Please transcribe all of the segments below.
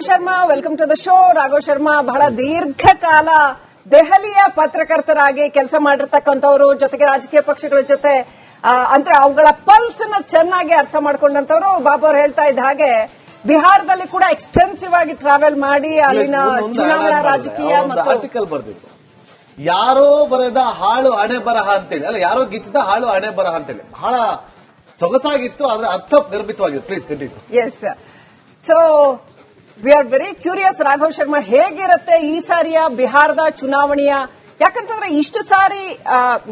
Raghav Sharma welcome to the show Raghav Sharma ಬಹಳ ದೀರ್ಘಕಾಲ ದೆಹಲಿಯ ಪತ್ರಕರ್ತರಾಗಿ ಕೆಲಸ ಮಾಡಿರ್ತಕ್ಕಂಥವ್ರು ಜೊತೆಗೆ ರಾಜಕೀಯ ಪಕ್ಷಗಳ ಜೊತೆ ಅಂದ್ರೆ ಅವುಗಳ ಪಲ್ಸ್ನ ಚೆನ್ನಾಗಿ ಅರ್ಥ ಮಾಡ್ಕೊಂಡಂತವ್ರು ಬಾಬು ಅವ್ರು ಹೇಳ್ತಾ ಇದ್ದ ಹಾಗೆ ಬಿಹಾರದಲ್ಲಿ ಕೂಡ ಎಕ್ಸ್ಟೆನ್ಸಿವ್ ಆಗಿ ಟ್ರಾವೆಲ್ ಮಾಡಿ ಅಲ್ಲಿನ ಚುನಾವಣಾ ರಾಜಕೀಯ ಮತ್ತು ಆರ್ಟಿಕಲ್ ಬರ್ದಿದ್ರು ಯಾರೋ ಬರೆದ ಹಾಳು ಹಣೆ ಬರಹ ಅಂತೇಳಿ ಅಲ್ಲ ಯಾರೋ ಗಿಚ್ಚಿದ ಹಾಳು ಹಣೆ ಬರಹ ಅಂತೇಳಿ. ಬಹಳ ಸೊಗಸಾಗಿತ್ತು ಆದ್ರೆ ಅರ್ಥ ನಿರ್ಮಿತವಾಗಿತ್ತು. Please continue yes so we are very curious Raghav Sharma ಹೇಗಿರುತ್ತೆ ಈ ಸಾರಿಯ ಬಿಹಾರದ ಚುನಾವಣೆಯ? ಯಾಕಂತಂದ್ರೆ ಇಷ್ಟು ಸಾರಿ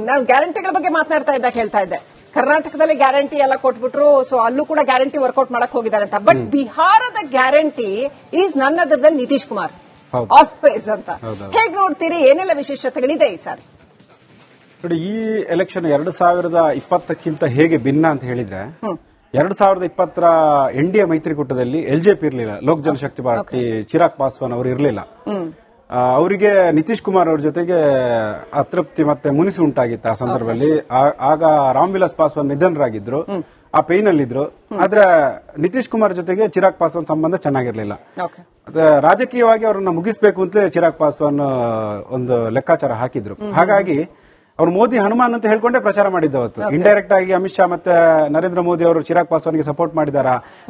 ನಾವು ಗ್ಯಾರಂಟಿಗಳ ಬಗ್ಗೆ ಮಾತನಾಡ್ತಾ ಇದ್ದಾಗ ಹೇಳ್ತಾ ಇದ್ದೆ. ಕರ್ನಾಟಕದಲ್ಲಿ ಗ್ಯಾರಂಟಿ ಎಲ್ಲ ಕೊಟ್ಬಿಟ್ರು ಸೊ ಅಲ್ಲೂ ಕೂಡ ಗ್ಯಾರಂಟಿ ವರ್ಕೌಟ್ ಮಾಡಕ್ ಹೋಗಿದ್ದಾರೆ ಅಂತ. ಬಟ್ ಬಿಹಾರದ ಗ್ಯಾರಂಟಿ ಈಸ್ ನನ್ನ ಅದರದಲ್ಲಿ ನಿತೀಶ್ ಕುಮಾರ್. ಆಲ್ವೇಸ್ ಅಂತ. ಹೇಗ್ ನೋಡ್ತೀರಿ? ಏನೆಲ್ಲ ವಿಶೇಷತೆಗಳಿದೆ ಈ ಸಾರಿ? ನೋಡಿ ಈ ಎಲೆಕ್ಷನ್ ಎರಡು ಸಾವಿರದ ಇಪ್ಪತ್ತಕ್ಕಿಂತ ಹೇಗೆ ಭಿನ್ನ ಅಂತ ಹೇಳಿದ್ರೆ ಎರಡು ಸಾವಿರದ ಇಪ್ಪತ್ತರ ಎನ್ ಡಿ ಎ ಮೈತ್ರಿಕೂಟದಲ್ಲಿ ಪಿ ಇರಲಿಲ್ಲ. ಲೋಕ್ ಜನಶಕ್ತಿ ಪಾರ್ಟಿ ಚಿರಾಗ್ ಪಾಸ್ವಾನ್ ಅವರು ಇರಲಿಲ್ಲ. ಅವರಿಗೆ ನಿತೀಶ್ ಕುಮಾರ್ ಅವ್ರ ಜೊತೆಗೆ ಅತೃಪ್ತಿ ಮತ್ತೆ ಮುನಿಸು ಉಂಟಾಗಿತ್ತು ಆ ಸಂದರ್ಭದಲ್ಲಿ. ಆಗ ರಾಮ್ ವಿಲಾಸ್ ಪಾಸ್ವಾನ್ ನಿಧನರಾಗಿದ್ರು. ಆ ಪೈನ್ ಅಲ್ಲಿದ್ರು ಆದ್ರೆ ನಿತೀಶ್ ಕುಮಾರ್ ಜೊತೆಗೆ ಚಿರಾಗ್ ಪಾಸ್ವಾನ್ ಸಂಬಂಧ ಚೆನ್ನಾಗಿರ್ಲಿಲ್ಲ. ರಾಜಕೀಯವಾಗಿ ಅವರನ್ನ ಮುಗಿಸ್ಬೇಕು ಅಂತ ಚಿರಾಗ್ ಪಾಸ್ವಾನ್ ಒಂದು ಲೆಕ್ಕಾಚಾರ ಹಾಕಿದ್ರು. ಹಾಗಾಗಿ ಅವ್ರು ಮೋದಿ ಹನುಮಾನ್ ಅಂತ ಹೇಳ್ಕೊಂಡೇ ಪ್ರಚಾರ ಮಾಡಿದ್ದ ಅವತ್ತು. ಇಂಡೈರೆಕ್ಟ್ ಆಗಿ ಅಮಿತ್ ಶಾ ಮತ್ತೆ ನರೇಂದ್ರ ಮೋದಿ ಅವರು ಚಿರಾಗ್ ಪಾಸ್ವಾನ್ಗೆ ಸಪೋರ್ಟ್ ಮಾಡಿದಾರ?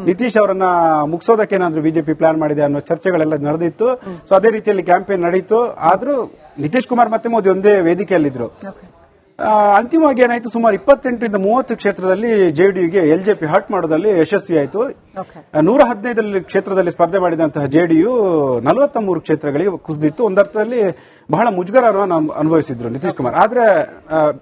ನಿತೀಶ್ ಅವರನ್ನ ಮುಗಿಸೋದಕ್ಕೆ ಏನಾದ್ರು ಬಿಜೆಪಿ ಪ್ಲಾನ್ ಮಾಡಿದೆ ಅನ್ನೋ ಚರ್ಚೆಗಳೆಲ್ಲ ನಡೆದಿತ್ತು. ಸೊ ಅದೇ ರೀತಿಯಲ್ಲಿ ಕ್ಯಾಂಪೇನ್ ನಡೀತು. ಆದ್ರೂ ನಿತೀಶ್ ಕುಮಾರ್ ಮತ್ತೆ ಮೋದಿ ಒಂದೇ ವೇದಿಕೆಯಲ್ಲಿದ್ರು. ಅಂತಿಮವಾಗಿ ಏನಾಯ್ತು? ಸುಮಾರು ಇಪ್ಪತ್ತೆಂಟರಿಂದ ಮೂವತ್ತು ಕ್ಷೇತ್ರದಲ್ಲಿ ಜೆಡಿಯುಗೆ ಎಲ್ಜೆಪಿ ಹಟ್ ಮಾಡೋದಲ್ಲಿ ಯಶಸ್ವಿ ಆಯಿತು. ನೂರ ಹದಿನೈದರಲ್ಲಿ ಕ್ಷೇತ್ರದಲ್ಲಿ ಸ್ಪರ್ಧೆ ಮಾಡಿದಂತಹ ಜೆಡಿಯು ನಲವತ್ತ ಮೂರು ಕ್ಷೇತ್ರಗಳಿಗೆ ಕುಸಿದಿತ್ತು. ಒಂದರ್ಥದಲ್ಲಿ ಬಹಳ ಮುಜುಗರವನ್ನು ಅನು- ಅನುಭವಿಸಿದ್ರು ನಿತೀಶ್ ಕುಮಾರ್. ಆದ್ರೆ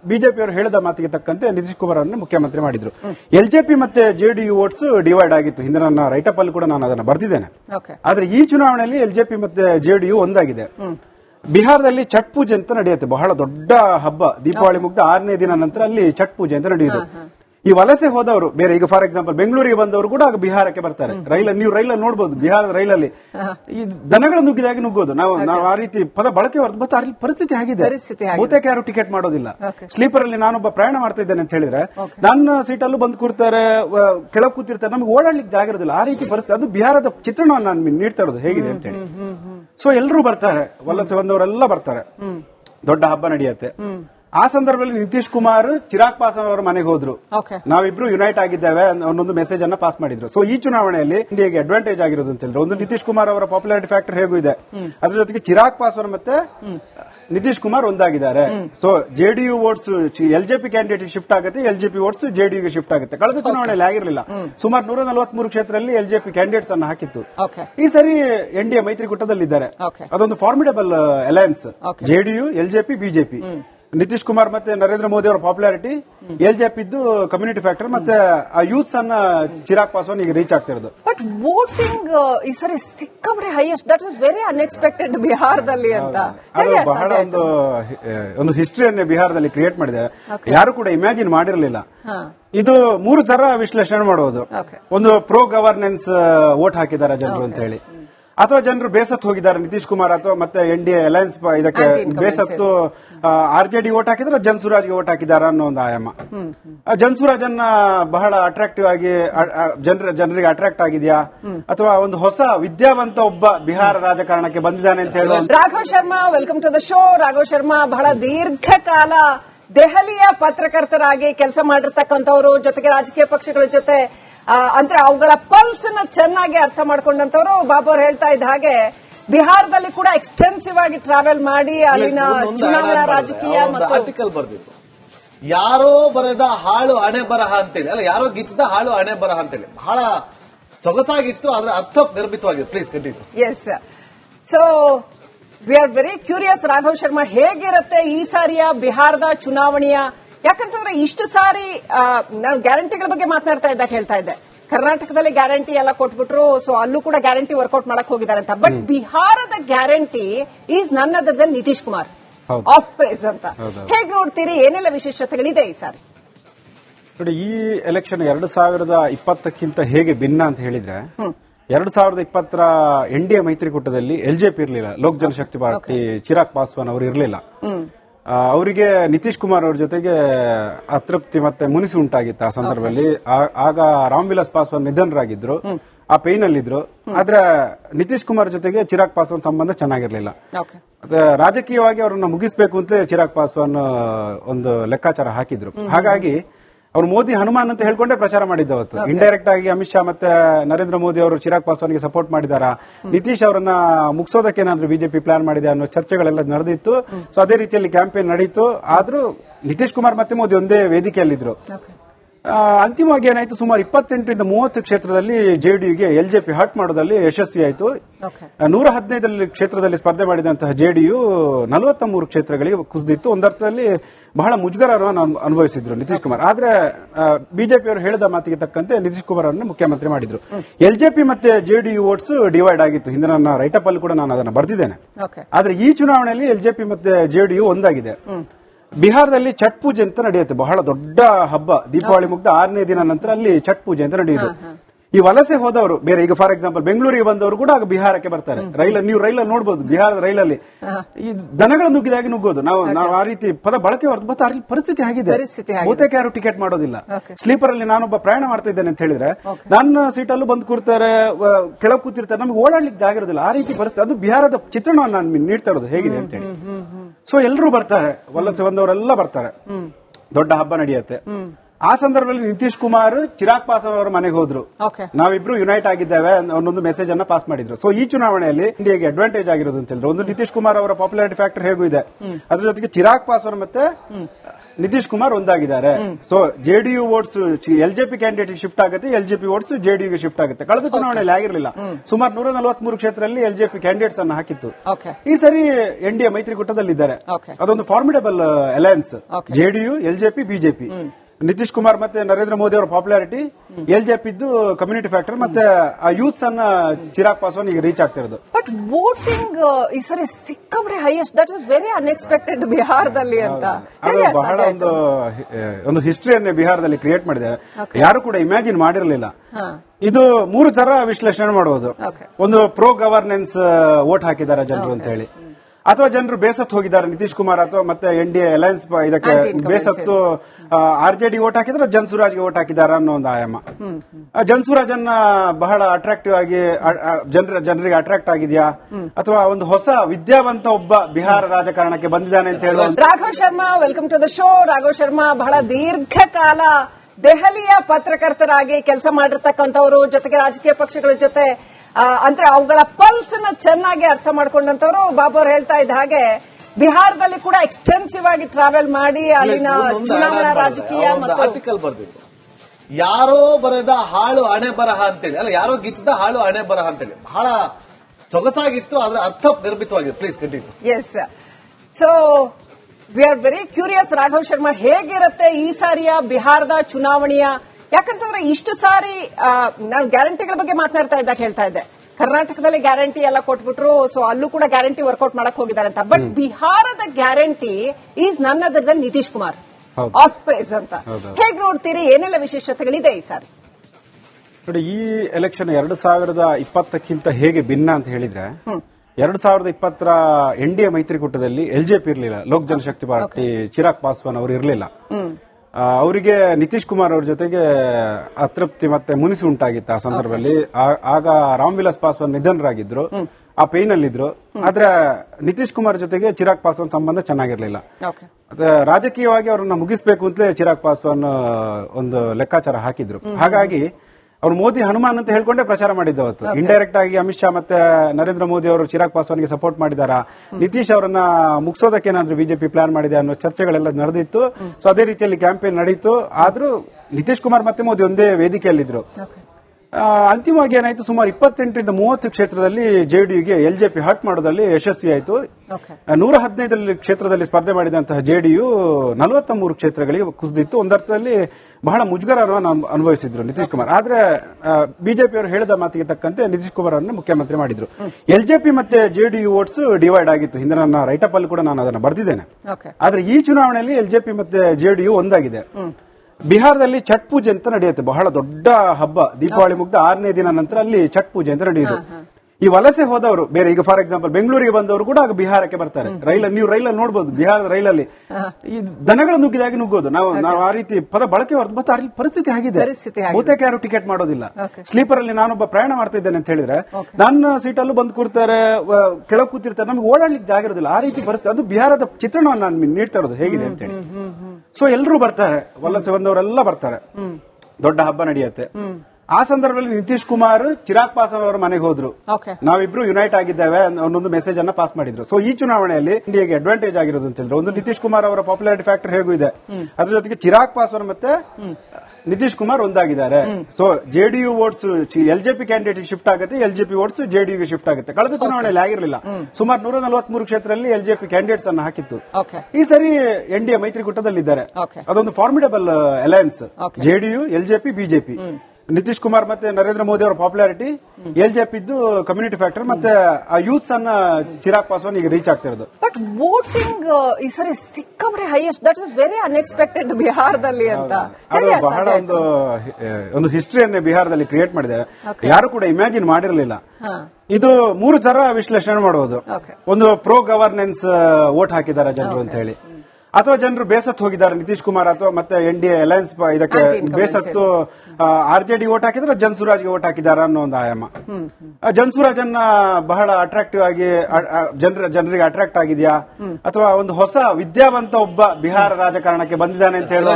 ಬಿಜೆಪಿ ಅವರು ಹೇಳಿದ ಮಾತಿಗೆ ತಕ್ಕಂತೆ ನಿತೀಶ್ ಕುಮಾರ್ ಅವರನ್ನು ಮುಖ್ಯಮಂತ್ರಿ ಮಾಡಿದ್ರು. ಎಲ್ಜೆಪಿ ಮತ್ತೆ ಜೆಡಿಯು ವೋಟ್ಸ್ ಡಿವೈಡ್ ಆಗಿತ್ತು. ಹಿಂದೆ ನನ್ನ ರೈಟಪ್ ಅಲ್ಲಿ ಕೂಡ ನಾನು ಅದನ್ನು ಬರ್ತಿದ್ದೇನೆ ಆದ್ರೆ ಈ ಚುನಾವಣೆಯಲ್ಲಿ ಎಲ್ಜೆಪಿ ಮತ್ತೆ ಜೆಡಿಯು ಒಂದಾಗಿದೆ. ಬಿಹಾರದಲ್ಲಿ ಛಟ್ ಪೂಜೆ ಅಂತ ನಡೆಯುತ್ತೆ. ಬಹಳ ದೊಡ್ಡ ಹಬ್ಬ. ದೀಪಾವಳಿ ಮುಗ್ದ ಆರನೇ ದಿನ ನಂತರ ಅಲ್ಲಿ ಛಟ್ ಪೂಜೆ ಅಂತ ನಡೆಯುದು. ಈ ವಲಸೆ ಹೋದವರು ಬೇರೆ ಈಗ ಫಾರ್ ಎಕ್ಸಾಂಪಲ್ ಬೆಂಗಳೂರಿಗೆ ಬಂದವರು ಕೂಡ ಆಗ ಬಿಹಾರಕ್ಕೆ ಬರ್ತಾರೆ. ರೈಲ ನೀವು ರೈಲಲ್ಲಿ ನೋಡಬಹುದು ಬಿಹಾರದ ರೈಲಲ್ಲಿ. ಈ ದನಗಳ ನುಗ್ಗಿದಾಗಿ ನುಗ್ಗೋದು. ನಾವು ನಾವು ಆ ರೀತಿ ಪದ ಬಳಕೆ ಹೊರತು ಮತ್ತೆ ಅಲ್ಲಿ ಪರಿಸ್ಥಿತಿ ಆಗಿದೆ. ಬಹುತೇಕ ಯಾರು ಟಿಕೆಟ್ ಮಾಡೋದಿಲ್ಲ. ಸ್ಲೀಪರ್ ಅಲ್ಲಿ ನಾನೊಬ್ಬ ಪ್ರಯಾಣ ಮಾಡ್ತಾ ಇದ್ದೇನೆ ಅಂತ ಹೇಳಿದ್ರೆ ನನ್ನ ಸೀಟಲ್ಲೂ ಬಂದು ಕೂರ್ತಾರೆ ಕೆಳಗೆ ಕೆಳಗ್ ಕೂತಿರ್ತಾರೆ ನಮ್ಗೆ ಓಡಾಡ್ಲಿಕ್ಕೆ ಜಾಗ ಇರೋದಿಲ್ಲ. ಆ ರೀತಿ ಪರಿಸ್ಥಿತಿ ಅದು ಬಿಹಾರದ ಚಿತ್ರಣವನ್ನು ನಾನು ನೀಡ್ತಾ ಇರೋದು ಹೇಗಿದೆ ಅಂತ ಹೇಳಿ. ಸೊ ಎಲ್ಲರೂ ಬರ್ತಾರೆ. ವಲಸೆ ಬಂದವರೆಲ್ಲ ಬರ್ತಾರೆ. ದೊಡ್ಡ ಹಬ್ಬ ನಡೆಯುತ್ತೆ. ಆ ಸಂದರ್ಭದಲ್ಲಿ ನಿತೀಶ್ ಕುಮಾರ್ ಚಿರಾಗ್ ಪಾಸ್ವಾನ್ ಅವರ ಮನೆಗೆ ಹೋದ್ರು. ನಾವಿಬ್ರು ಯುನೈಟ್ ಆಗಿದ್ದೇವೆ ಒಂದೊಂದು ಮೆಸೇಜ್ ಅನ್ನ ಪಾಸ್ ಮಾಡಿದ್ರು. ಸೊ ಈ ಚುನಾವಣೆಯಲ್ಲಿ ಇಂಡಿಯಾಗೆ ಅಡ್ವಾಂಟೇಜ್ ಆಗಿರೋದು ಅಂತ ಹೇಳಿದ್ರೆ. ಒಂದು ನಿತೀಶ್ ಕುಮಾರ್ ಅವರ ಪಾಪ್ಯುಲಾರಿಟಿ ಫ್ಯಾಕ್ಟರ್ ಹೇಗೂ ಇದೆ. ಅದ್ರ ಜೊತೆಗೆ ಚಿರಾಗ್ ಪಾಸ್ವಾನ್ ಮತ್ತೆ Nitish Kumar ಒಂದಾಗಿದ್ದಾರೆ. So JDU votes LJP candidate shift ಆಗುತ್ತೆ ಎಲ್ ಎಲ್ಜೆಪಿ ವೋಟ್ಸ್ ಜೆಡಿಯುಗೆ ಶಿಫ್ಟ್ ಆಗುತ್ತೆ. ಕಳೆದ ಚುನಾವಣೆಯಲ್ಲಿ ಆಗಿರಲಿಲ್ಲ. ಸುಮಾರು ನೂರ ನಲವತ್ಮೂರು ಕ್ಷೇತ್ರದಲ್ಲಿ ಎಲ್ಜೆಪಿ ಕ್ಯಾಂಡಿಡೇಟ್ಸ್ ಅನ್ನು ಹಾಕಿತ್ತು. ಈ ಸರಿ ಎನ್ ಡಿ ಎ ಮೈತ್ರಿಕೂಟದಲ್ಲಿದ್ದಾರೆ. ಅದೊಂದು formidable alliance L JDU LJP BJP Nitish Kumar ಮತ್ತೆ ನರೇಂದ್ರ ಮೋದಿ ಅವರ ಪಾಪ್ಯುಲಾರಿಟಿ ಎಲ್ಜೆಪಿ ಇದ್ದು ಕಮ್ಯುನಿಟಿ ಫ್ಯಾಕ್ಟರ್ ಮತ್ತೆ ಆ ಯೂತ್ಸ್ ಅನ್ನ ಚಿರಾಗ್ ಪಾಸ್ವಾನ್ ಈಗ ರೀಚ್ ಆಗ್ತಿರೋದು. ಬಟ್ ವೋಟಿಂಗ್ ಈ ಸರಿ ಸಿಕ್ಕಾಪಟ್ಟೆ highest that was very unexpected ಬಿಹಾರದಲ್ಲಿ ಅಂತ. ಅದು ಬಹಳ ಒಂದು ಒಂದು ಹಿಸ್ಟ್ರಿಯನ್ನೇ ಬಿಹಾರದಲ್ಲಿ ಕ್ರಿಯೇಟ್ ಮಾಡಿದೆ. ಯಾರು ಕೂಡ ಇಮ್ಯಾಜಿನ್ ಮಾಡಿರಲಿಲ್ಲ. ಇದು ಮೂರು ತರ ವಿಶ್ಲೇಷಣೆ ಮಾಡುವುದು. ಒಂದು ಪ್ರೋ ಗವರ್ನೆನ್ಸ್ ವೋಟ್ ಹಾಕಿದ್ದಾರೆ ಜನರು ಅಂತ ಹೇಳಿ ಅಥವಾ ಜನರು ಬೇಸತ್ ಹೋಗಿದ್ದಾರೆ ನಿತೀಶ್ ಕುಮಾರ್ ಅಥವಾ ಮತ್ತೆ ಎನ್ ಡಿ ಅಲಯನ್ಸ್ ಇದಕ್ಕೆ. ಬೇಸತ್ತು ಆರ್ ಜೆ ಡಿ ಓಟ್ ಹಾಕಿದ್ರೆ ಜನ್ಸುರಾಜ್ಗೆ ಓಟ್ ಹಾಕಿದಾರ ಅನ್ನೋ ಒಂದು ಆಯಾಮ. ಜನ್ಸುರಾಜ್ ಅನ್ನ ಬಹಳ ಅಟ್ರಾಕ್ಟಿವ್ ಆಗಿ ಜನರ ಜನರಿಗೆ ಅಟ್ರಾಕ್ಟ್ ಆಗಿದೆಯಾ? ಅಥವಾ ಒಂದು ಹೊಸ ವಿದ್ಯಾವಂತ ಒಬ್ಬ ಬಿಹಾರ ರಾಜಕಾರಣಕ್ಕೆ ಬಂದಿದ್ದಾನೆ ಅಂತ ಹೇಳಿ Raghav Sharma welcome to the show Raghav Sharma ಬಹಳ ದೀರ್ಘಕಾಲ ದೆಹಲಿಯ ಪತ್ರಕರ್ತರಾಗಿ ಕೆಲಸ ಮಾಡಿರ್ತಕ್ಕಂಥವ್ರು ಜೊತೆಗೆ ರಾಜಕೀಯ ಪಕ್ಷಗಳ ಜೊತೆ ಅಂದ್ರೆ ಅವುಗಳ ಪಲ್ಸ್ನ ಚೆನ್ನಾಗಿ ಅರ್ಥ ಮಾಡ್ಕೊಂಡಂತವ್ರು ಬಾಬು ಅವ್ರು ಹೇಳ್ತಾ ಇದ್ದ ಹಾಗೆ ಬಿಹಾರದಲ್ಲಿ ಕೂಡ ಎಕ್ಸ್ಟೆನ್ಸಿವ್ ಆಗಿ ಟ್ರಾವೆಲ್ ಮಾಡಿ ಅಲ್ಲಿನ ಚುನಾವಣಾ ರಾಜಕೀಯ ಮತ್ತು ಆರ್ಟಿಕಲ್ ಬರ್ದಿತ್ತು. ಯಾರೋ ಬರೆದ ಹಾಳು ಹಣೆ ಬರಹ ಅಂತೇಳಿ. ಅಲ್ಲ ಯಾರೋ ಗೀತದ ಹಾಳು ಹಣೆ ಬರಹ ಅಂತೇಳಿ. ಬಹಳ ಸೊಗಸಾಗಿತ್ತು ಆದ್ರೆ ಅರ್ಥ ನಿರ್ಮಿತವಾಗಿತ್ತು. Please continue yes so we are very curious Raghav Sharma ಹೇಗಿರುತ್ತೆ ಈ ಸಾರಿಯ ಬಿಹಾರದ ಚುನಾವಣೆಯ ಯಾಕಂತಂದ್ರೆ ಇಷ್ಟು ಸಾರಿ ನಾನು ಗ್ಯಾರಂಟಿಗಳ ಬಗ್ಗೆ ಮಾತನಾಡ್ತಾ ಇದ್ದಾಗ ಹೇಳ್ತಾ ಇದ್ದೆ. ಕರ್ನಾಟಕದಲ್ಲಿ ಗ್ಯಾರಂಟಿ ಎಲ್ಲ ಕೊಟ್ಬಿಟ್ರು ಸೊ ಅಲ್ಲೂ ಕೂಡ ಗ್ಯಾರಂಟಿ ವರ್ಕೌಟ್ ಮಾಡಕ್ ಹೋಗಿದ್ದಾರೆ ಅಂತ. ಬಟ್ ಬಿಹಾರದ ಗ್ಯಾರಂಟಿ ಈಸ್ ನನ್ ಅದರದಲ್ಲಿ ನಿತೀಶ್ ಕುಮಾರ್. ಆಫ್ವೇಸ್ ಆಲ್ವೇಸ್ ಅಂತ. ಹೇಗ್ ನೋಡ್ತೀರಿ? ಏನೆಲ್ಲ ವಿಶೇಷತೆಗಳಿದೆ ಈ ಸಾರಿ? ನೋಡಿ ಈ ಎಲೆಕ್ಷನ್ ಎರಡು ಸಾವಿರದ ಇಪ್ಪತ್ತಕ್ಕಿಂತ ಹೇಗೆ ಭಿನ್ನ ಅಂತ ಹೇಳಿದ್ರೆ ಎರಡು ಸಾವಿರದ ಇಪ್ಪತ್ತರ ಎನ್ ಡಿ ಎ ಮೈತ್ರಿಕೂಟದಲ್ಲಿ ಎಲ್ಜೆಪಿ ಇರಲಿಲ್ಲ. ಲೋಕ್ ಜನಶಕ್ತಿ ಪಾರ್ಟಿ ಚಿರಾಗ್ ಪಾಸ್ವಾನ್ ಅವರು ಇರಲಿಲ್ಲ. ಅವರಿಗೆ ನಿತೀಶ್ ಕುಮಾರ್ ಅವ್ರ ಜೊತೆಗೆ ಅತೃಪ್ತಿ ಮತ್ತೆ ಮುನಿಸು ಉಂಟಾಗಿತ್ತು ಆ ಸಂದರ್ಭದಲ್ಲಿ. ಆಗ ರಾಮ್ ವಿಲಾಸ್ ಪಾಸ್ವಾನ್ ನಿಧನರಾಗಿದ್ರು. ಆ ಪೈನ್ ಅಲ್ಲಿದ್ರು ಆದ್ರೆ ನಿತೀಶ್ ಕುಮಾರ್ ಜೊತೆಗೆ ಚಿರಾಗ್ ಪಾಸ್ವಾನ್ ಸಂಬಂಧ ಚೆನ್ನಾಗಿರ್ಲಿಲ್ಲ. ರಾಜಕೀಯವಾಗಿ ಅವರನ್ನ ಮುಗಿಸ್ಬೇಕು ಅಂತ ಚಿರಾಗ್ ಪಾಸ್ವಾನ್ ಒಂದು ಲೆಕ್ಕಾಚಾರ ಹಾಕಿದ್ರು. ಹಾಗಾಗಿ ಅವ್ರು ಮೋದಿ ಹನುಮಾನ್ ಅಂತ ಹೇಳ್ಕೊಂಡೇ ಪ್ರಚಾರ ಮಾಡಿದ್ದ ಅವತ್ತು. ಇಂಡೈರೆಕ್ಟ್ ಆಗಿ ಅಮಿತ್ ಶಾ ಮತ್ತೆ ನರೇಂದ್ರ ಮೋದಿ ಅವರು ಚಿರಾಗ್ ಪಾಸ್ವಾನ್ಗೆ ಸಪೋರ್ಟ್ ಮಾಡಿದಾರ? ನಿತೀಶ್ ಅವರನ್ನ ಮುಗಿಸೋದಕ್ಕೆ ಏನಾದ್ರು ಬಿಜೆಪಿ ಪ್ಲಾನ್ ಮಾಡಿದೆ ಅನ್ನೋ ಚರ್ಚೆಗಳೆಲ್ಲ ನಡೆದಿತ್ತು. ಸೊ ಅದೇ ರೀತಿಯಲ್ಲಿ ಕ್ಯಾಂಪೇನ್ ನಡೀತು. ಆದ್ರೂ ನಿತೀಶ್ ಕುಮಾರ್ ಮತ್ತೆ ಮೋದಿ ಒಂದೇ ವೇದಿಕೆಯಲ್ಲಿದ್ರು. ಅಂತಿಮವಾಗಿ ಏನಾಯ್ತು? ಸುಮಾರು ಇಪ್ಪತ್ತೆಂಟರಿಂದ ಮೂವತ್ತು ಕ್ಷೇತ್ರದಲ್ಲಿ ಜೆಡಿಯುಗೆ ಎಲ್ಜೆಪಿ ಹಟ್ ಮಾಡೋದಲ್ಲಿ ಯಶಸ್ವಿ ಆಯಿತು. ಓಕೆ. ನೂರ ಹದಿನೈದರಲ್ಲಿ ಕ್ಷೇತ್ರದಲ್ಲಿ ಸ್ಪರ್ಧೆ ಮಾಡಿದಂತಹ ಜೆಡಿಯು ನಲವತ್ತ ಮೂರು ಕ್ಷೇತ್ರಗಳಿಗೆ ಕುಸಿದಿತ್ತು. ಒಂದರ್ಥದಲ್ಲಿ ಬಹಳ ಮುಜುಗರವನ್ನು ಅನು- ಅನುಭವಿಸಿದ್ರು ನಿತೀಶ್ ಕುಮಾರ್. ಆದ್ರೆ ಬಿಜೆಪಿ ಅವರು ಹೇಳಿದ ಮಾತಿಗೆ ತಕ್ಕಂತೆ ನಿತೀಶ್ ಕುಮಾರ್ ಅವರನ್ನು ಮುಖ್ಯಮಂತ್ರಿ ಮಾಡಿದ್ರು. ಎಲ್ಜೆಪಿ ಮತ್ತೆ ಜೆಡಿಯು ವೋಟ್ಸ್ ಡಿವೈಡ್ ಆಗಿತ್ತು. ಹಿಂದೆ ನನ್ನ ರೈಟಪ್ ಅಲ್ಲಿ ಕೂಡ ನಾನು ಅದನ್ನು ಬರೆದಿದ್ದೇನೆ. ಆದ್ರೆ ಈ ಚುನಾವಣೆಯಲ್ಲಿ ಎಲ್ಜೆಪಿ ಮತ್ತೆ ಜೆಡಿಯು ಒಂದಾಗಿದೆ. ಬಿಹಾರದಲ್ಲಿ ಛಟ್ ಪೂಜೆ ಅಂತ ನಡೆಯುತ್ತೆ. ಬಹಳ ದೊಡ್ಡ ಹಬ್ಬ. ದೀಪಾವಳಿ ಮುಗ್ದ ಆರನೇ ದಿನ ನಂತರ ಅಲ್ಲಿ ಛಟ್ ಪೂಜೆ ಅಂತ ನಡೆಯುತ್ತೆ ಈ ವಲಸೆ ಹೋದವರು ಬೇರೆ ಈಗ ಫಾರ್ ಎಕ್ಸಾಂಪಲ್ ಬೆಂಗಳೂರಿಗೆ ಬಂದವರು ಕೂಡ ಆಗ ಬಿಹಾರಕ್ಕೆ ಬರ್ತಾರೆ. ರೈಲ ನೀವು ರೈಲಲ್ಲಿ ನೋಡಬಹುದು ಬಿಹಾರದ ರೈಲಲ್ಲಿ. ಈ ದನಗಳ ನುಗ್ಗಿದಾಗಿ ನುಗ್ಗೋದು. ನಾವು ನಾವು ಆ ರೀತಿ ಪದ ಬಳಕೆ ಹೊರತು ಮತ್ತೆ ಅಲ್ಲಿ ಪರಿಸ್ಥಿತಿ ಆಗಿದೆ. ಬಹುತೇಕ ಯಾರು ಟಿಕೆಟ್ ಮಾಡೋದಿಲ್ಲ. ಸ್ಲೀಪರ್ ಅಲ್ಲಿ ನಾನೊಬ್ಬ ಪ್ರಯಾಣ ಮಾಡ್ತಾ ಇದ್ದೇನೆ ಅಂತ ಹೇಳಿದ್ರೆ ನನ್ನ ಸೀಟಲ್ಲೂ ಬಂದು ಕೂರ್ತಾರೆ ಕೆಳಗೆ ಕೆಳಗ್ ಕೂತಿರ್ತಾರೆ ನಮ್ಗೆ ಓಡಾಡ್ಲಿಕ್ಕೆ ಜಾಗ ಇರೋದಿಲ್ಲ. ಆ ರೀತಿ ಪರಿಸ್ಥಿತಿ ಅದು ಬಿಹಾರದ ಚಿತ್ರಣವನ್ನು ನಾನು ನೀಡ್ತಾ ಇರೋದು ಹೇಗಿದೆ ಅಂತ ಹೇಳಿ. ಸೊ ಎಲ್ಲರೂ ಬರ್ತಾರೆ. ವಲಸೆ ಬಂದವರೆಲ್ಲ ಬರ್ತಾರೆ. ದೊಡ್ಡ ಹಬ್ಬ ನಡೆಯುತ್ತೆ. ಆ ಸಂದರ್ಭದಲ್ಲಿ ನಿತೀಶ್ ಕುಮಾರ್ ಚಿರಾಗ್ ಪಾಸ್ವಾನ್ ಅವರ ಮನೆಗೆ ಹೋದ್ರು. ನಾವಿಬ್ರು ಯುನೈಟ್ ಆಗಿದ್ದೇವೆ ಒಂದೊಂದು ಮೆಸೇಜ್ ಅನ್ನ ಪಾಸ್ ಮಾಡಿದ್ರು. ಸೊ ಈ ಚುನಾವಣೆಯಲ್ಲಿ ಇಂಡಿಯಾಗೆ ಅಡ್ವಾಂಟೇಜ್ ಆಗಿರೋದು ಅಂತ ಹೇಳಿದ್ರು. ಒಂದು ನಿತೀಶ್ ಕುಮಾರ್ ಅವರ ಪಾಪ್ಯುಲಾರಿಟಿ ಫ್ಯಾಕ್ಟರ್ ಹೇಗೂ ಇದೆ. ಅದ್ರ ಜೊತೆಗೆ ಚಿರಾಗ್ ಪಾಸ್ವಾನ್ ಮತ್ತೆ Nitish Kumar ಒಂದಾಗಿದ್ದಾರೆ. So JDU votes LJP candidate shift ಆಗುತ್ತೆ ಎಲ್ ಎಲ್ಜೆಪಿ ವೋಟ್ಸ್ ಜೆಡಿಯುಗೆ ಶಿಫ್ಟ್ ಆಗುತ್ತೆ. ಕಳೆದ ಚುನಾವಣೆಯಲ್ಲಿ ಆಗಿರಲಿಲ್ಲ. ಸುಮಾರು ನೂರ ನಲವತ್ಮೂರು ಕ್ಷೇತ್ರದಲ್ಲಿ ಎಲ್ಜೆಪಿ ಕ್ಯಾಂಡಿಡೇಟ್ಸ್ ಅನ್ನ ಹಾಕಿತ್ತು. ಈ ಸರಿ ಎನ್ ಡಿ ಎ ಮೈತ್ರಿಕೂಟದಲ್ಲಿದ್ದಾರೆ. ಅದೊಂದು formidable alliance. JDU LJP BJP Nitish Kumar ಮತ್ತೆ ನರೇಂದ್ರ ಮೋದಿ ಅವರ ಪಾಪ್ಯುಲಾರಿಟಿ ಎಲ್ಜೆಪಿ ಇದ್ದು ಕಮ್ಯುನಿಟಿ ಫ್ಯಾಕ್ಟರ್ ಮತ್ತೆ ಆ ಯೂತ್ಸ್ ಅನ್ನ ಚಿರಾಗ್ ಪಾಸ್ವಾನ್ ಈಗ ರೀಚ್ ಆಗ್ತಿರೋದು. ಬಟ್ ವೋಟಿಂಗ್ ಈ ಸರಿ ಸಿಕ್ಕಾಪಟ್ಟೆ highest that was very unexpected ಬಿಹಾರದಲ್ಲಿ ಅಂತ. ಅದು ಬಹಳ ಒಂದು ಒಂದು ಹಿಸ್ಟ್ರಿಯನ್ನೇ ಬಿಹಾರದಲ್ಲಿ ಕ್ರಿಯೇಟ್ ಮಾಡಿದ್ದಾರೆ. ಯಾರು ಕೂಡ ಇಮ್ಯಾಜಿನ್ ಮಾಡಿರಲಿಲ್ಲ. ಇದು ಮೂರು ತರ ವಿಶ್ಲೇಷಣೆ ಮಾಡಬಹುದು ಒಂದು ಪ್ರೋ ಗವರ್ನೆನ್ಸ್ ವೋಟ್ ಹಾಕಿದ್ದಾರೆ ಜನರು ಅಂತ ಹೇಳಿ. ಅಥವಾ ಜನರು ಬೇಸತ್ತು ಹೋಗಿದ್ದಾರೆ ನಿತೀಶ್ ಕುಮಾರ್ ಅಥವಾ ಮತ್ತೆ ಎನ್ ಡಿ ಅಲಯನ್ಸ್ ಇದಕ್ಕೆ ಬೇಸತ್ತು ಆರ್ ಜೆ ಡಿ ಓಟ್ ಹಾಕಿದ್ರೆ ಜನ್ಸುರಾಜ್ಗೆ ವೋಟ್ ಹಾಕಿದಾರ ಅನ್ನೋ ಒಂದು ಆಯಾಮ. ಆ ಜನ್ಸುರಾಜ್ ಅನ್ನ ಬಹಳ ಅಟ್ರಾಕ್ಟಿವ್ ಆಗಿ ಜನರ ಜನರಿಗೆ ಅಟ್ರಾಕ್ಟ್ ಆಗಿದೆಯಾ? ಅಥವಾ ಒಂದು ಹೊಸ ವಿದ್ಯಾವಂತ ಒಬ್ಬ ಬಿಹಾರ ರಾಜಕಾರಣಕ್ಕೆ ಬಂದಿದ್ದಾನೆ ಅಂತ ಹೇಳುವ Raghav Sharma welcome to the show Raghav Sharma ಬಹಳ ದೀರ್ಘಕಾಲ ದೆಹಲಿಯ ಪತ್ರಕರ್ತರಾಗಿ ಕೆಲಸ ಮಾಡಿರ್ತಕ್ಕಂಥವರು ಜೊತೆಗೆ ರಾಜಕೀಯ ಪಕ್ಷಗಳ ಜೊತೆ ಅಂದ್ರೆ ಅವುಗಳ ಪಲ್ಸ್ನ ಚೆನ್ನಾಗಿ ಅರ್ಥ ಮಾಡ್ಕೊಂಡಂತವ್ರು ಬಾಬು ಅವ್ರು ಹೇಳ್ತಾ ಇದ್ದ ಹಾಗೆ ಬಿಹಾರದಲ್ಲಿ ಕೂಡ ಎಕ್ಸ್ಟೆನ್ಸಿವ್ ಆಗಿ ಟ್ರಾವೆಲ್ ಮಾಡಿ ಅಲ್ಲಿನ ಚುನಾವಣಾ ರಾಜಕೀಯ ಮತ್ತು ಆರ್ಟಿಕಲ್ ಬರ್ದಿದ್ರು ಯಾರೋ ಬರೆದ ಹಾಳು ಹಣೆ ಬರಹ ಅಂತೇಳಿ. ಅಲ್ಲ ಯಾರೋ ಗೀತದ ಹಾಳು ಹಣೆ ಬರಹ ಅಂತೇಳಿ. ಬಹಳ ಸೊಗಸಾಗಿತ್ತು ಅದರ ಅರ್ಥ ನಿರ್ಮಿತವಾಗಿದೆ. Please continue yes so we are very curious Raghav Sharma ಹೇಗಿರುತ್ತೆ ಈ ಸಾರಿಯ ಬಿಹಾರದ ಚುನಾವಣೆಯ ಯಾಕಂತಂದ್ರೆ ಇಷ್ಟು ಸಾರಿ ನಾನು ಗ್ಯಾರಂಟಿಗಳ ಬಗ್ಗೆ ಮಾತನಾಡ್ತಾ ಇದ್ದಾಗ ಹೇಳ್ತಾ ಇದ್ದೆ. ಕರ್ನಾಟಕದಲ್ಲಿ ಗ್ಯಾರಂಟಿ ಎಲ್ಲ ಕೊಟ್ಬಿಟ್ರು ಸೊ ಅಲ್ಲೂ ಕೂಡ ಗ್ಯಾರಂಟಿ ವರ್ಕೌಟ್ ಮಾಡಕ್ ಹೋಗಿದ್ದಾರೆ ಅಂತ. ಬಟ್ ಬಿಹಾರದ guarantee is none other than Nitish Kumar. Always always ಅಂತ. ಹೇಗ್ ನೋಡ್ತೀರಿ? ಏನೆಲ್ಲ ವಿಶೇಷತೆಗಳಿದೆ ಈ ಸಾರಿ? ನೋಡಿ ಈ ಎಲೆಕ್ಷನ್ ಎರಡು ಸಾವಿರದ ಇಪ್ಪತ್ತಕ್ಕಿಂತ ಹೇಗೆ ಭಿನ್ನ ಅಂತ ಹೇಳಿದ್ರೆ ಎರಡ್ ಸಾವಿರದ ಇಪ್ಪತ್ತರ ಎನ್ ಡಿ ಎ ಮೈತ್ರಿಕೂಟದಲ್ಲಿ ಎಲ್ಜೆಪಿ ಇರಲಿಲ್ಲ. ಲೋಕ್ ಜನಶಕ್ತಿ ಪಾರ್ಟಿ ಚಿರಾಗ್ ಪಾಸ್ವಾನ್ ಅವರು ಇರಲಿಲ್ಲ. ಅವರಿಗೆ ನಿತೀಶ್ ಕುಮಾರ್ ಅವ್ರ ಜೊತೆಗೆ ಅತೃಪ್ತಿ ಮತ್ತೆ ಮುನಿಸು ಉಂಟಾಗಿತ್ತು ಆ ಸಂದರ್ಭದಲ್ಲಿ. ಆಗ ರಾಮ್ ವಿಲಾಸ್ ಪಾಸ್ವಾನ್ ನಿಧನರಾಗಿದ್ರು. ಆ ಪೈನ್ ಅಲ್ಲಿದ್ರು ಆದ್ರೆ ನಿತೀಶ್ ಕುಮಾರ್ ಜೊತೆಗೆ ಚಿರಾಗ್ ಪಾಸ್ವಾನ್ ಸಂಬಂಧ ಚೆನ್ನಾಗಿರ್ಲಿಲ್ಲ. ರಾಜಕೀಯವಾಗಿ ಅವ್ರನ್ನ ಮುಗಿಸ್ಬೇಕು ಅಂತಲೇ ಚಿರಾಗ್ ಪಾಸ್ವಾನ್ ಒಂದು ಲೆಕ್ಕಾಚಾರ ಹಾಕಿದ್ರು. ಹಾಗಾಗಿ ಅವ್ರು ಮೋದಿ ಹನುಮಾನ್ ಅಂತ ಹೇಳ್ಕೊಂಡೆ ಪ್ರಚಾರ ಮಾಡಿದ್ದ ಅವತ್ತು. ಇಂಡೈರೆಕ್ಟ್ ಆಗಿ ಅಮಿತ್ ಶಾ ಮತ್ತೆ ನರೇಂದ್ರ ಮೋದಿ ಅವರು ಚಿರಾಗ್ ಪಾಸ್ವಾನ್ಗೆ ಸಪೋರ್ಟ್ ಮಾಡಿದಾರ? ನಿತೀಶ್ ಅವರನ್ನ ಮುಗಿಸೋದಕ್ಕೆ ಏನಾದ್ರು ಬಿಜೆಪಿ ಪ್ಲಾನ್ ಮಾಡಿದೆ ಅನ್ನೋ ಚರ್ಚೆಗಳೆಲ್ಲ ನಡೆದಿತ್ತು. ಸೊ ಅದೇ ರೀತಿಯಲ್ಲಿ ಕ್ಯಾಂಪೇನ್ ನಡೀತು. ಆದ್ರೂ ನಿತೀಶ್ ಕುಮಾರ್ ಮತ್ತೆ ಮೋದಿ ಒಂದೇ ವೇದಿಕೆಯಲ್ಲಿದ್ರು. ಅಂತಿಮವಾಗಿ ಏನಾಯ್ತು? ಸುಮಾರು ಇಪ್ಪತ್ತೆಂಟರಿಂದ ಮೂವತ್ತು ಕ್ಷೇತ್ರದಲ್ಲಿ ಜೆಡಿಯುಗೆ ಎಲ್ಜೆಪಿ ಹಟ್ ಮಾಡೋದಲ್ಲಿ ಯಶಸ್ವಿ ಆಯಿತು. ಓಕೆ. ನೂರ ಹದಿನೈದರಲ್ಲಿ ಕ್ಷೇತ್ರದಲ್ಲಿ ಸ್ಪರ್ಧೆ ಮಾಡಿದಂತಹ ಜೆಡಿಯು ನಲವತ್ತ ಮೂರು ಕ್ಷೇತ್ರಗಳಿಗೆ ಕುಸಿದಿತ್ತು. ಒಂದರ್ಥದಲ್ಲಿ ಬಹಳ ಮುಜುಗರವನ್ನು ಅನು- ಅನುಭವಿಸಿದ್ರು ನಿತೀಶ್ ಕುಮಾರ್. ಆದ್ರೆ ಬಿಜೆಪಿ ಅವರು ಹೇಳಿದ ಮಾತಿಗೆ ತಕ್ಕಂತೆ ನಿತೀಶ್ ಕುಮಾರ್ ಅವರನ್ನು ಮುಖ್ಯಮಂತ್ರಿ ಮಾಡಿದ್ರು. ಎಲ್ ಜೆ ಪಿ ಮತ್ತೆ ಜೆಡಿಯು ವೋಟ್ಸ್ ಡಿವೈಡ್ ಆಗಿತ್ತು. ಹಿಂದೆ ನನ್ನ ರೈಟಪ್ ಅಲ್ಲಿ ಕೂಡ ನಾನು ಅದನ್ನು ಬರೆದಿದ್ದೇನೆ. ಆದ್ರೆ ಈ ಚುನಾವಣೆಯಲ್ಲಿ ಎಲ್ ಜೆ ಪಿ ಮತ್ತೆ ಜೆಡಿಯು ಒಂದಾಗಿದೆ. ಬಿಹಾರದಲ್ಲಿ ಛಟ್ ಪೂಜೆ ಅಂತ ನಡೆಯುತ್ತೆ. ಬಹಳ ದೊಡ್ಡ ಹಬ್ಬ. ದೀಪಾವಳಿ ಮುಗ್ದ ಆರನೇ ದಿನ ನಂತರ ಅಲ್ಲಿ ಛಟ್ ಪೂಜೆ ಅಂತ ನಡೆಯುದು. ಈ ವಲಸೆ ಹೋದವರು ಬೇರೆ ಈಗ ಫಾರ್ ಎಕ್ಸಾಂಪಲ್ ಬೆಂಗಳೂರಿಗೆ ಬಂದವರು ಕೂಡ ಆಗ ಬಿಹಾರಕ್ಕೆ ಬರ್ತಾರೆ. ರೈಲ ನೀವು ರೈಲಲ್ಲಿ ನೋಡಬಹುದು ಬಿಹಾರದ ರೈಲಲ್ಲಿ. ಈ ದನಗಳು ನುಗ್ಗಿದಾಗಿ ನುಗ್ಗೋದು. ನಾವು ನಾವು ಆ ರೀತಿ ಪದ ಬಳಕೆ ಹೊರತು ಮತ್ತೆ ಅಲ್ಲಿ ರೀತಿ ಪರಿಸ್ಥಿತಿ ಆಗಿದೆ. ಬಹುತೇಕ ಯಾರು ಟಿಕೆಟ್ ಮಾಡೋದಿಲ್ಲ. ಸ್ಲೀಪರ್ ಅಲ್ಲಿ ನಾನೊಬ್ಬ ಪ್ರಯಾಣ ಮಾಡ್ತಾ ಇದ್ದೇನೆ ಅಂತ ಹೇಳಿದ್ರೆ ನನ್ನ ಸೀಟಲ್ಲೂ ಬಂದು ಕೂರ್ತಾರೆ ಕೆಳಗೆ ಕೂತಿರ್ತಾರೆ ನಮ್ಗೆ ಓಡಾಡ್ಲಿಕ್ಕೆ ಜಾಗ ಇರೋದಿಲ್ಲ. ಆ ರೀತಿ ಪರಿಸ್ಥಿತಿ ಅದು ಬಿಹಾರದ ಚಿತ್ರಣವನ್ನು ನಾನು ನೀಡ್ತಾ ಇರೋದು. ಹೇಗಿದೆ ಅಂತ ಹೇಳಿ. ಸೊ ಎಲ್ಲರೂ ಬರ್ತಾರೆ. ವಲಸೆ ಬಂದವರೆಲ್ಲ ಬರ್ತಾರೆ. ದೊಡ್ಡ ಹಬ್ಬ ನಡೆಯುತ್ತೆ. ಆ ಸಂದರ್ಭದಲ್ಲಿ ನಿತೀಶ್ ಕುಮಾರ್ ಚಿರಾಗ್ ಪಾಸ್ವಾನ್ ಅವರ ಮನೆಗೆ ಹೋದ್ರು. ನಾವಿಬ್ರು ಯುನೈಟ್ ಆಗಿದ್ದೇವೆ ಅನ್ನೋ ಒಂದೊಂದು ಮೆಸೇಜ್ ಅನ್ನ ಪಾಸ್ ಮಾಡಿದ್ರು. ಸೊ ಈ ಚುನಾವಣೆಯಲ್ಲಿ ಇಂಡಿಯಾಗೆ ಅಡ್ವಾಂಟೇಜ್ ಆಗಿರೋದು ಅಂತ ಹೇಳಿದ್ರೆ. ಒಂದು ನಿತೀಶ್ ಕುಮಾರ್ ಅವರ ಪಾಪ್ಯುಲಾರಿಟಿ ಫ್ಯಾಕ್ಟರ್ ಹೇಗೂ ಇದೆ. ಅದ್ರ ಜೊತೆಗೆ ಚಿರಾಗ್ ಪಾಸ್ವಾನ್ ಮತ್ತೆ Nitish Kumar ಒಂದಾಗಿದ್ದಾರೆ. So JDU votes LJP candidate shift ಆಗುತ್ತೆ ಎಲ್ ಎಲ್ಜೆಪಿ ವೋಟ್ಸ್ ಜೆಡಿಯುಗೆ ಶಿಫ್ಟ್ ಆಗುತ್ತೆ. ಕಳೆದ ಚುನಾವಣೆಯಲ್ಲಿ ಆಗಿರಲಿಲ್ಲ. ಸುಮಾರು ನೂರ ನಲವತ್ಮೂರು ಕ್ಷೇತ್ರದಲ್ಲಿ ಎಲ್ಜೆಪಿ ಕ್ಯಾಂಡಿಡೇಟ್ಸ್ ಅನ್ನು ಹಾಕಿತ್ತು. ಈ ಸರಿ ಎನ್ ಡಿ ಎ ಮೈತ್ರಿಕೂಟದಲ್ಲಿದ್ದಾರೆ. ಅದೊಂದು formidable alliance L JDU LJP BJP Nitish Kumar ಮತ್ತೆ ನರೇಂದ್ರ ಮೋದಿ ಅವರ ಪಾಪ್ಯುಲಾರಿಟಿ ಜೆ ಇದ್ದು ಕಮ್ಯುನಿಟಿ ಫ್ಯಾಕ್ಟರ್ ಮತ್ತೆ ಆ ಯೂತ್ಸ್ ಅನ್ನ ಚಿರಾಗ್ ಪಾಸ್ವಾನ್ ಈಗ ರೀಚ್ ಆಗ್ತಿರೋದು ಬಟ್ ವೋಟಿಂಗ್ ಈ ಸರಿ ಸಿಕ್ಕಬ್ರೆ highest that was very unexpected ಬಿಹಾರದಲ್ಲಿ ಅಂತ. ಅದು ಬಹಳ ಒಂದು ಒಂದು ಹಿಸ್ಟ್ರಿಯನ್ನೇ ಬಿಹಾರದಲ್ಲಿ ಕ್ರಿಯೇಟ್ ಮಾಡಿದ್ದಾರೆ ಯಾರು ಕೂಡ ಇಮ್ಯಾಜಿನ್ ಮಾಡಿರಲಿಲ್ಲ. ಇದು ಮೂರು ತರ ವಿಶ್ಲೇಷಣೆ ಮಾಡಬಹುದು ಒಂದು ಪ್ರೋ ಗವರ್ನೆನ್ಸ್ ವೋಟ್ ಹಾಕಿದ್ದಾರೆ ಜನರು ಅಂತ ಹೇಳಿ. ಅಥವಾ ಜನರು ಬೇಸತ್ತು ಹೋಗಿದ್ದಾರೆ ನಿತೀಶ್ ಕುಮಾರ್ ಅಥವಾ ಮತ್ತೆ ಎನ್ ಡಿ ಅಲಯನ್ಸ್ ಇದಕ್ಕೆ ಬೇಸತ್ತು ಆರ್ ಜೆ ಡಿ ವೋಟ್ ಹಾಕಿದ್ರೆ ಜನ್ಸುರಾಜ್ಗೆ ವೋಟ್ ಹಾಕಿದಾರ ಅನ್ನೋ ಒಂದು ಆಯಾಮ. ಆ ಜನ್ಸುರಾಜ್ ಅನ್ನ ಬಹಳ ಅಟ್ರಾಕ್ಟಿವ್ ಆಗಿ ಜನರ ಜನರಿಗೆ ಅಟ್ರಾಕ್ಟ್ ಆಗಿದ್ಯಾ? ಅಥವಾ ಒಂದು ಹೊಸ ವಿದ್ಯಾವಂತ ಒಬ್ಬ ಬಿಹಾರ ರಾಜಕಾರಣಕ್ಕೆ ಬಂದಿದ್ದಾನೆ ಅಂತ ಹೇಳುವ